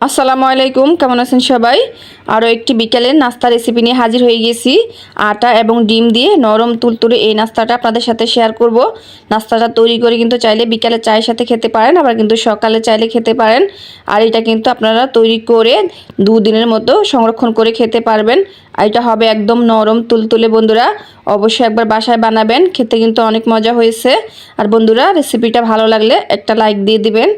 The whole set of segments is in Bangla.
আসসালামু আলাইকুম, কেমন আছেন সবাই? আরও একটি বিকেলের নাস্তা রেসিপি নিয়ে হাজির হয়ে গেছি। আটা এবং ডিম দিয়ে নরম তুলতুলে এই নাস্তাটা আপনাদের সাথে শেয়ার করব। নাস্তাটা তৈরি করে কিন্তু চাইলে বিকেলে চায়ের সাথে খেতে পারেন, আবার কিন্তু সকালে চাইলে খেতে পারেন। আর এটা কিন্তু আপনারা তৈরি করে দুদিনের মতো সংরক্ষণ করে খেতে পারবেন। আর এটা হবে একদম নরম তুলতুলে, বন্ধুরা। অবশ্যই একবার বাসায় বানাবেন, খেতে কিন্তু অনেক মজা হয়েছে। আর বন্ধুরা রেসিপিটা ভালো লাগলে একটা লাইক দিয়ে দিবেন।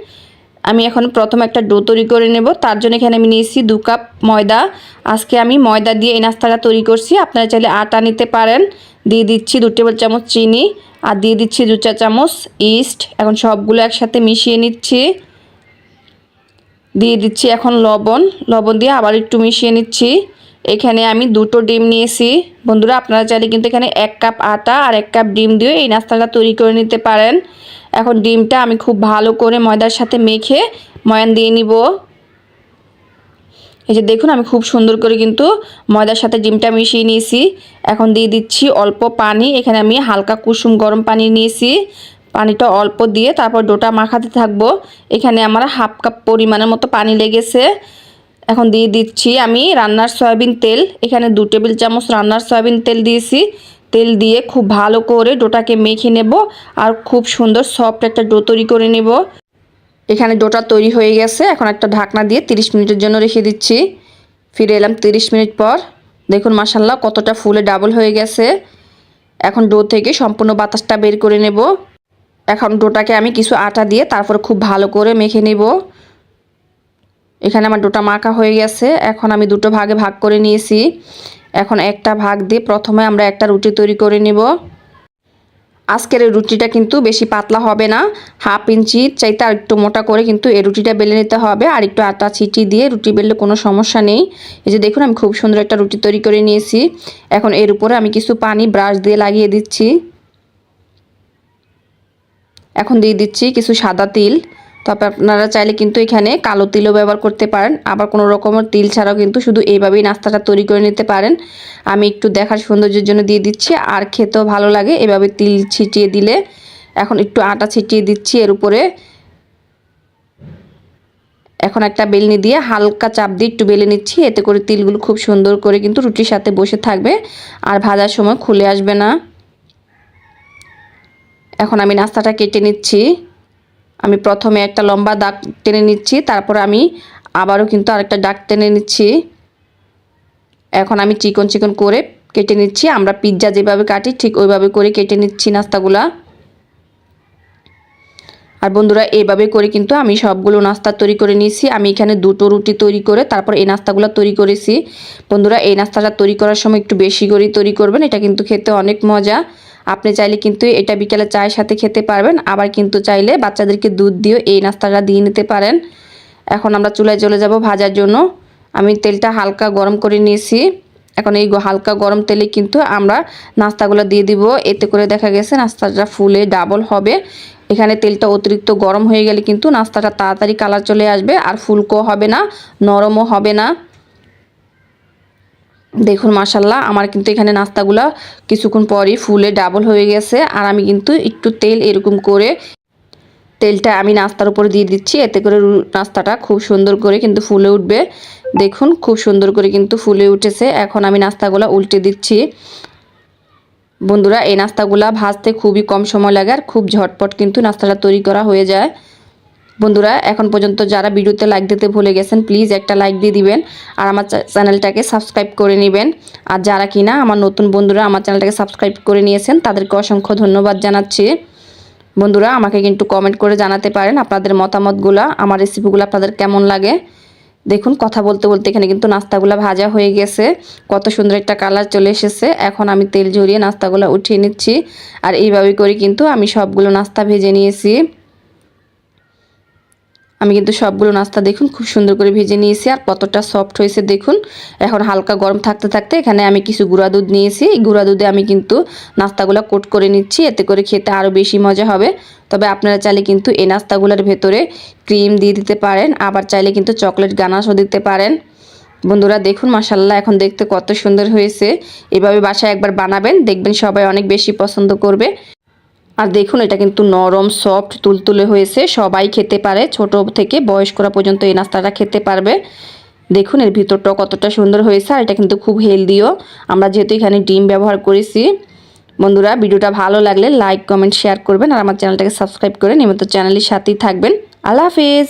আমি এখন প্রথম একটা ডো তৈরি করে নেব। তার জন্য এখানে আমি নিয়েছি দু কাপ ময়দা। আজকে আমি ময়দা দিয়ে এই নাস্তাটা তৈরি করছি। আপনারা চাইলে আটা নিতে পারেন। দিয়ে দিচ্ছি দু টেবিল চামচ চিনি আর দিয়ে দিচ্ছি দু চা চামচ ইস্ট। এখন সবগুলো একসাথে মিশিয়ে নিচ্ছি। দিয়ে দিচ্ছি এখন লবণ। লবণ দিয়ে আবার একটু মিশিয়ে নিচ্ছি। এখানে আমি দুটো ডিম নিয়েছি। বন্ধুরা, আপনারা চাইলে কিন্তু এখানে এক কাপ আটা আর এক কাপ ডিম দিয়ে এই নাস্তাটা তৈরি করে নিতে পারেন। এখন ডিমটা আমি খুব ভালো করে ময়দার সাথে মেখে ময়ান দিয়ে নিব। এই যে দেখুন, আমি খুব সুন্দর করে কিন্তু ময়দার সাথে ডিমটা মিশিয়ে নিয়েছি। এখন দিয়ে দিচ্ছি অল্প পানি। এখানে আমি হালকা কুসুম গরম পানি নিয়েছি। পানিটা অল্প দিয়ে তারপর ডোটা মাখাতে থাকব। এখানে আমার হাফ কাপ পরিমাণের মতো পানি লেগেছে। এখন দিয়ে দিচ্ছি আমি রান্নার সয়াবিন তেল। এখানে দু টেবিল চামচ রান্নার সয়াবিন তেল দিয়েছি। তেল দিয়ে খুব ভালো করে ডোটাকে মেখে নেব আর খুব সুন্দর সফট একটা ডো তৈরি করে নেব। এখানে ডোটা তৈরি হয়ে গেছে। এখন একটা ঢাকনা দিয়ে 30 মিনিটের জন্য রেখে দিচ্ছি। ফিরে এলাম 30 মিনিট পর। দেখুন মাসাল্লাহ কতটা ফুলে ডাবল হয়ে গেছে। এখন ডো থেকে সম্পূর্ণ বাতাসটা বের করে নেব। এখন ডোটাকে আমি কিছু আটা দিয়ে তারপরে খুব ভালো করে মেখে নেব। এখানে আমার ডোটা মাখা হয়ে গেছে। এখন আমি দুটো ভাগে ভাগ করে নিয়েছি। এখন একটা ভাগ দিয়ে প্রথমে আমরা একটা রুটি তৈরি করে নেব। আজকের এই রুটিটা কিন্তু বেশি পাতলা হবে না। হাফ ইঞ্চি চাইতে আর একটু মোটা করে কিন্তু এই রুটিটা বেলে নিতে হবে। আর একটু আটা ছিটি দিয়ে রুটি বেললে কোনো সমস্যা নেই। এই যে দেখুন, আমি খুব সুন্দর একটা রুটি তৈরি করে নিয়েছি। এখন এর উপরে আমি কিছু পানি ব্রাশ দিয়ে লাগিয়ে দিচ্ছি। এখন দিয়ে দিচ্ছি কিছু সাদা তিল। তবে আপনারা চাইলে কিন্তু এখানে কালো তিলও ব্যবহার করতে পারেন। আবার কোনো রকমের তিল ছাড়াও কিন্তু শুধু এইভাবেই নাস্তাটা তৈরি করে নিতে পারেন। আমি একটু দেখার সৌন্দর্যের জন্য দিয়ে দিচ্ছি। আর খেতেও ভালো লাগে এভাবে তিল ছিটিয়ে দিলে। এখন একটু আটা ছিটিয়ে দিচ্ছি এর উপরে। এখন একটা বেলনি দিয়ে হালকা চাপ দিয়ে একটু বেলে নিচ্ছি। এতে করে তিলগুলো খুব সুন্দর করে কিন্তু রুটির সাথে বসে থাকবে। আর ভাজার সময় খুলে আসবে না। এখন আমি নাস্তাটা কেটে নিচ্ছি। আমি প্রথমে একটা লম্বা দাগ টেনে নিচ্ছি, তারপর আমি আবারও কিন্তু আরেকটা দাগ টেনে নিচ্ছি। এখন আমি চিকন চিকন করে কেটে নিচ্ছি। আমরা পিৎজা যেভাবে কাটি ঠিক ওইভাবে করে কেটে নিচ্ছি নাস্তাগুলা। আর বন্ধুরা এইভাবে করে কিন্তু আমি সবগুলো নাস্তা তৈরি করে নিয়েছি। আমি এখানে দুটো রুটি তৈরি করে, তারপর এই নাস্তাগুলো তৈরি করেছি। বন্ধুরা, এই নাস্তাটা তৈরি করার সময় একটু বেশি করেই তৈরি করবেন, এটা কিন্তু খেতে অনেক মজা। আপনি চাইলে কিন্তু এটা বিকেলে চায়ের সাথে খেতে পারবেন, আবার কিন্তু চাইলে বাচ্চাদেরকে দুধ দিয়েও এই নাস্তাটা দিয়ে নিতে পারেন। এখন আমরা চুলায় চলে যাব ভাজার জন্য। আমি তেলটা হালকা গরম করে নিয়েছি। এখন এই হালকা গরম তেলে কিন্তু আমরা নাস্তাগুলো দিয়ে দিব। এতে করে দেখা গেছে নাস্তাটা ফুলে ডাবল হবে। এখানে তেলটা অতিরিক্ত গরম হয়ে গেলে কিন্তু নাস্তাটা তাড়াতাড়ি কালার চলে আসবে আর ফুলকো হবে না, নরমও হবে না। দেখুন মাসাল্লাহ আমার কিন্তু এখানে নাস্তাগুলো কিছুক্ষণ পরই ফুলে ডাবল হয়ে গেছে। আর আমি কিন্তু একটু তেল এরকম করে তেলটা আমি নাস্তার উপরে দিয়ে দিচ্ছি। এতে করে নাস্তাটা খুব সুন্দর করে কিন্তু ফুলে উঠবে। দেখুন, খুব সুন্দর করে কিন্তু ফুলে উঠেছে। এখন আমি নাস্তাগুলো উল্টে দিচ্ছি। বন্ধুরা, এই নাস্তাগুলা ভাজতে খুবই কম সময় লাগে আর খুব ঝটপট কিন্তু নাস্তাটা তৈরি করা হয়ে যায়। বন্ধুরা, এখন পর্যন্ত যারা ভিডিওতে লাইক দিতে ভুলে গেছেন, প্লিজ একটা লাইক দিয়ে দিবেন আর আমার চ্যানেলটাকে সাবস্ক্রাইব করে নেবেন। আর যারা কিনা আমার নতুন বন্ধুরা আমার চ্যানেলটাকে সাবস্ক্রাইব করে নিয়েছেন, তাদেরকে অসংখ্য ধন্যবাদ জানাচ্ছি। বন্ধুরা, আমাকে কিন্তু কমেন্ট করে জানাতে পারেন আপনাদের মতামতগুলো, আমার রেসিপিগুলো আপনাদের কেমন লাগে। দেখুন, কথা বলতে বলতে এখানে কিন্তু নাস্তাগুলো ভাজা হয়ে গেছে। কত সুন্দর একটা কালার চলে এসেছে। এখন আমি তেল ঝরিয়ে নাস্তাগুলো উঠিয়ে নিচ্ছি। আর এইভাবে করে কিন্তু আমি সবগুলো নাস্তা ভেজে নিয়েছি। আমি কিন্তু সবগুলো নাস্তা দেখুন, খুব সুন্দর করে ভেজে নিয়েছি। আর কতটা সফট হয়েছে দেখুন। এখন হালকা গরম থাকতে থাকতে এখানে আমি কিছু গুঁড়া দুধ নিয়েছি। এই গুঁড়া দুধে আমি কিন্তু নাস্তাগুলো কোট করে নিচ্ছি। এতে করে খেতে আরও বেশি মজা হবে। তবে আপনারা চাইলে কিন্তু এই নাস্তাগুলোর ভেতরে ক্রিম দিয়ে দিতে পারেন। আবার চাইলে কিন্তু চকলেট গানাশও দিতে পারেন। বন্ধুরা দেখুন মাসাল্লাহ এখন দেখতে কত সুন্দর হয়েছে। এভাবে বাসায় একবার বানাবেন, দেখবেন সবাই অনেক বেশি পছন্দ করবে। আর দেখুন, এটা কিন্তু নরম সফট তুলতুলে হয়েছে। সবাই খেতে পারে, ছোট থেকে বয়স্করা পর্যন্ত এই নাস্তাটা খেতে পারবে। দেখুন, এর ভিতরটাও কতটা সুন্দর হয়েছে, আর এটা কিন্তু খুব হেলদিও। আমরা যেহেতু এখানে ডিম ব্যবহার করেছি, বন্ধুরা, ভিডিওটা ভালো লাগলে লাইক, কমেন্ট, শেয়ার করবেন, আর আমার চ্যানেলটাকে সাবস্ক্রাইব করে নিয়মিত চ্যানেলের সাথেই থাকবেন। আল্লাহ হাফিজ!